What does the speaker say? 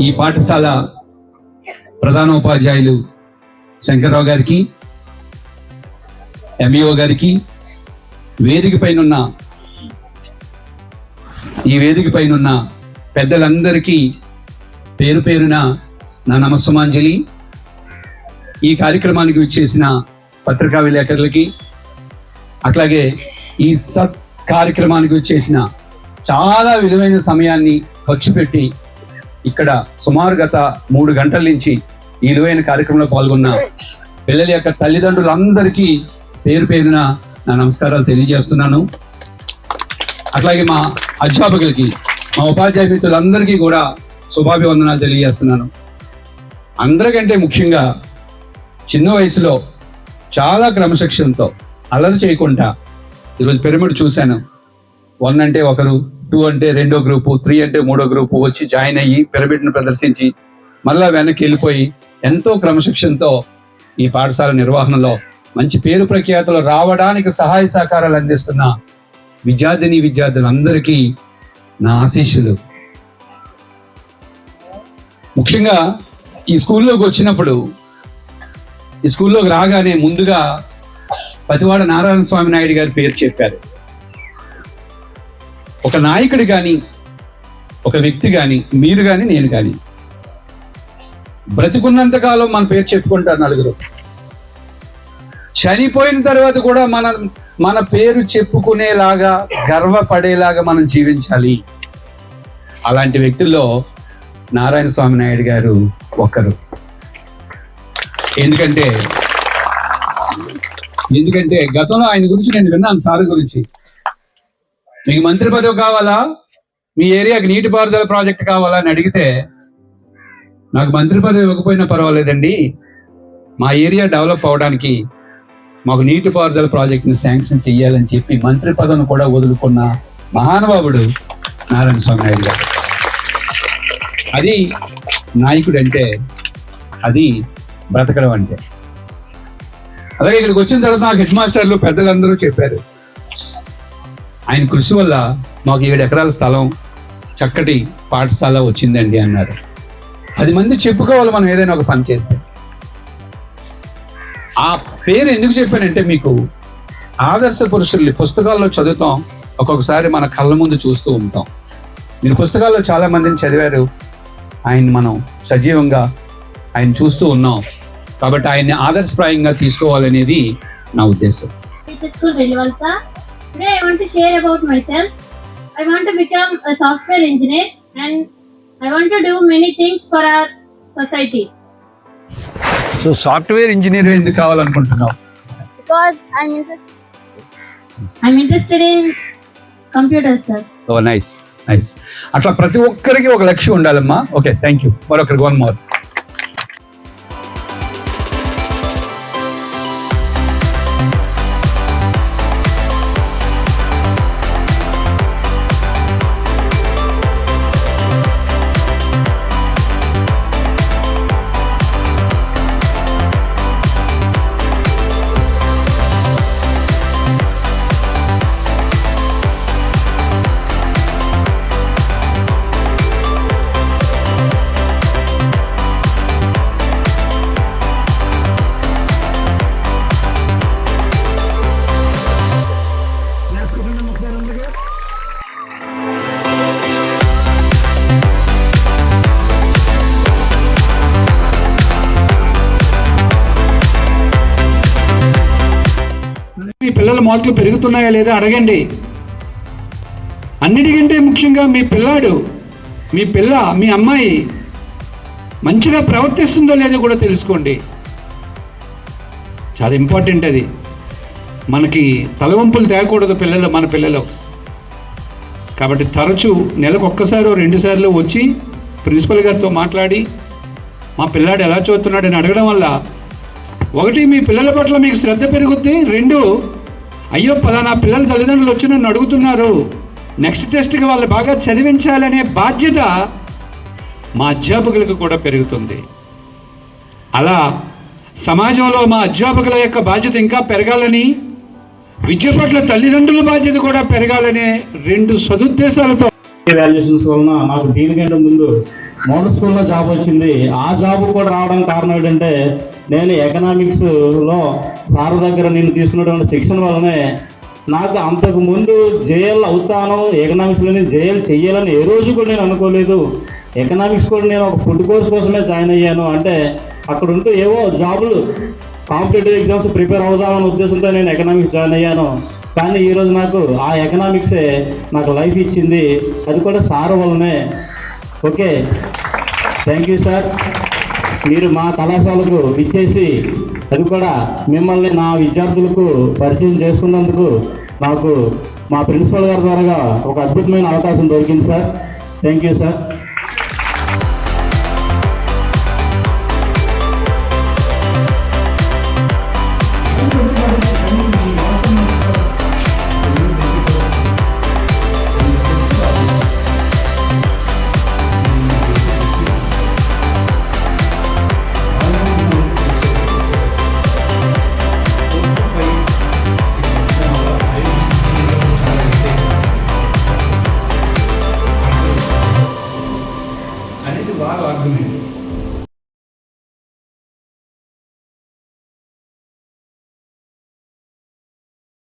ఈ పాఠశాల ప్రధానోపాధ్యాయులు శంకర్రావు గారికి ఎంఈఓ గారికి వేదిక పైనున్న ఈ వేదిక పైనున్న పెద్దలందరికీ పేరు పేరున నా నమస్సుమాంజలి. ఈ కార్యక్రమానికి విచ్చేసిన పత్రికా విలేకరులకి అట్లాగే ఈ సత్ కార్యక్రమానికి విచ్చేసిన చాలా విలువైన సమయాన్ని ఖర్చు పెట్టి ఇక్కడ సుమారు గత మూడు గంటల నుంచి ఈ విలువైన కార్యక్రమంలో పాల్గొన్న పిల్లల యొక్క తల్లిదండ్రులందరికీ పేరు పేరున నా నమస్కారాలు తెలియజేస్తున్నాను. అట్లాగే మా అధ్యాపకులకి మా ఉపాధ్యాయ మిత్రులందరికీ కూడా శుభాభివందనాలు తెలియజేస్తున్నాను. అందరికంటే ముఖ్యంగా చిన్న వయసులో చాలా క్రమశిక్షణతో అల్లరి చేయకుండా ఈరోజు పిరమిడ్ చూశాను. వన్ అంటే ఒకరు టూ అంటే రెండో గ్రూపు త్రీ అంటే మూడో గ్రూపు వచ్చి జాయిన్ అయ్యి పిరమిడ్ను ప్రదర్శించి మళ్ళా వెనక్కి వెళ్ళిపోయి ఎంతో క్రమశిక్షణతో ఈ పాఠశాల నిర్వహణలో మంచి పేరు ప్రఖ్యాతులు రావడానికి సహాయ సహకారాలు అందిస్తున్న విద్యార్థిని విద్యార్థులందరికీ నా ఆశీస్సులు. ముఖ్యంగా ఈ స్కూల్లోకి వచ్చినప్పుడు ఈ స్కూల్లోకి రాగానే ముందుగా పతివాడ నారాయణ స్వామి నాయుడు గారి పేరు చెప్పారు. ఒక నాయకుడు కానీ ఒక వ్యక్తి కానీ మీరు కానీ నేను కానీ బ్రతికున్నంత కాలం మన పేరు చెప్పుకుంటారు నలుగురు. చనిపోయిన తర్వాత కూడా మన మన పేరు చెప్పుకునేలాగా గర్వపడేలాగా మనం జీవించాలి. అలాంటి వ్యక్తుల్లో నారాయణ స్వామి నాయుడు గారు ఒకరు ఎందుకంటే ఎందుకంటే గతంలో ఆయన గురించి నేను విన్నాను సార్ గురించి. మీకు మంత్రి పదవి కావాలా? మీ ఏరియాకి నీటిపారుదల ప్రాజెక్ట్ కావాలా అని అడిగితే నాకు మంత్రి పదవి ఇవ్వకపోయినా పర్వాలేదండి. మా ఏరియా డెవలప్ అవడానికి మాకు నీటిపారుదల ప్రాజెక్ట్ని శాంక్షన్ చేయాలని చెప్పి మంత్రి పదవిని కూడా వదులుకున్న మహానుభావుడు నారాయణ స్వామి నాయుడు గారు. అది నాయకుడు అంటే అది బ్రతకడం అంటే. అలాగే ఇక్కడికి వచ్చిన తర్వాత నాకు హెడ్ మాస్టర్లు పెద్దలందరూ చెప్పారు. ఆయన కృషి వల్ల మాకు ఏడు ఎకరాల స్థలం చక్కటి పాఠశాల వచ్చిందండి అన్నారు. పది మంది చెప్పుకోవాలి మనం ఏదైనా ఒక పని చేస్తే. ఆ పేరు ఎందుకు చెప్పానంటే మీకు ఆదర్శ పురుషుల్ని పుస్తకాల్లో చదువుతాం ఒక్కొక్కసారి మన కళ్ళ ముందు చూస్తూ ఉంటాం. మీరు పుస్తకాల్లో చాలా మందిని చదివారు ఆయన్ని మనం సజీవంగా ఆయన చూస్తూ ఉన్నాం. కాబట్టి ఆయన్ని ఆదర్శప్రాయంగా తీసుకోవాలనేది నా ఉద్దేశం. Today I want share about myself I want become software engineer and I want do many things for our society so software engineer ఎందుకు కావాలనుకుంటున్నావు? Because I'm interest I'm interested in computer sir oh nice nice అట్లా ప్రతి ఒక్కరికి ఒక లక్ష్యం ఉండాలమ్మా. Okay thank you మరొకరికి one more పిల్లల మార్కులు పెరుగుతున్నాయా లేదా అడగండి. అన్నిటికంటే ముఖ్యంగా మీ పిల్లాడు మీ పిల్ల మీ అమ్మాయి మంచిగా ప్రవర్తిస్తుందో లేదో కూడా తెలుసుకోండి. చాలా ఇంపార్టెంట్ అది. మనకి తలవంపులు తేకూడదు పిల్లలు మన పిల్లలు. కాబట్టి తరచూ నెలకు ఒక్కసారి రెండు సార్లు వచ్చి ప్రిన్సిపల్ గారితో మాట్లాడి మా పిల్లాడు ఎలా చూస్తున్నాడని అడగడం వల్ల ఒకటి మీ పిల్లల పట్ల మీకు శ్రద్ధ పెరుగుద్ది. రెండు అయ్యో పలానా పిల్లల తల్లిదండ్రులు వచ్చి నన్ను అడుగుతున్నారు. నెక్స్ట్ టెస్ట్కి వాళ్ళు బాగా చదివించాలనే బాధ్యత మా అధ్యాపకులకు కూడా పెరుగుతుంది. అలా సమాజంలో మా అధ్యాపకుల యొక్క బాధ్యత ఇంకా పెరగాలని విద్య పట్ల తల్లిదండ్రుల బాధ్యత కూడా పెరగాలనే రెండు సదుద్దేశాలతో వాల్యుయేషన్స్ వలన నాకు దీనికంటే ముందు మోడల్ స్కూల్లో జాబ్ వచ్చింది. ఆ జాబ్ కూడా రావడానికి కారణం ఏంటంటే నేను ఎకనామిక్స్లో సార్ దగ్గర నేను తీసుకున్నటువంటి శిక్షణ వల్లనే నాకు అంతకు ముందు జేఎల్ అవుతాను ఎకనామిక్స్లోని జేఎల్ చేయాలని ఏ రోజు కూడా నేను అనుకోలేదు. ఎకనామిక్స్ కూడా నేను ఒక ఫుడ్ కోర్స్ కోసమే జాయిన్ అయ్యాను. అంటే అక్కడ ఉంటూ ఏవో జాబులు కాంపిటేటివ్ ఎగ్జామ్స్ ప్రిపేర్ అవుదామనే ఉద్దేశంతో నేను ఎకనామిక్స్ జాయిన్ అయ్యాను. కానీ ఈరోజు నాకు ఆ ఎకనామిక్సే నాకు లైఫ్ ఇచ్చింది. అది కూడా సార్ వల్లనే. ఓకే. థ్యాంక్ యూ సార్ మీరు మా కళాశాలకు ఇచ్చేసి అది కూడా మిమ్మల్ని నా విద్యార్థులకు పరిచయం చేసుకున్నందుకు నాకు మా ప్రిన్సిపల్ గారి ద్వారా ఒక అద్భుతమైన అవకాశం దొరికింది సార్ థ్యాంక్ యూ సార్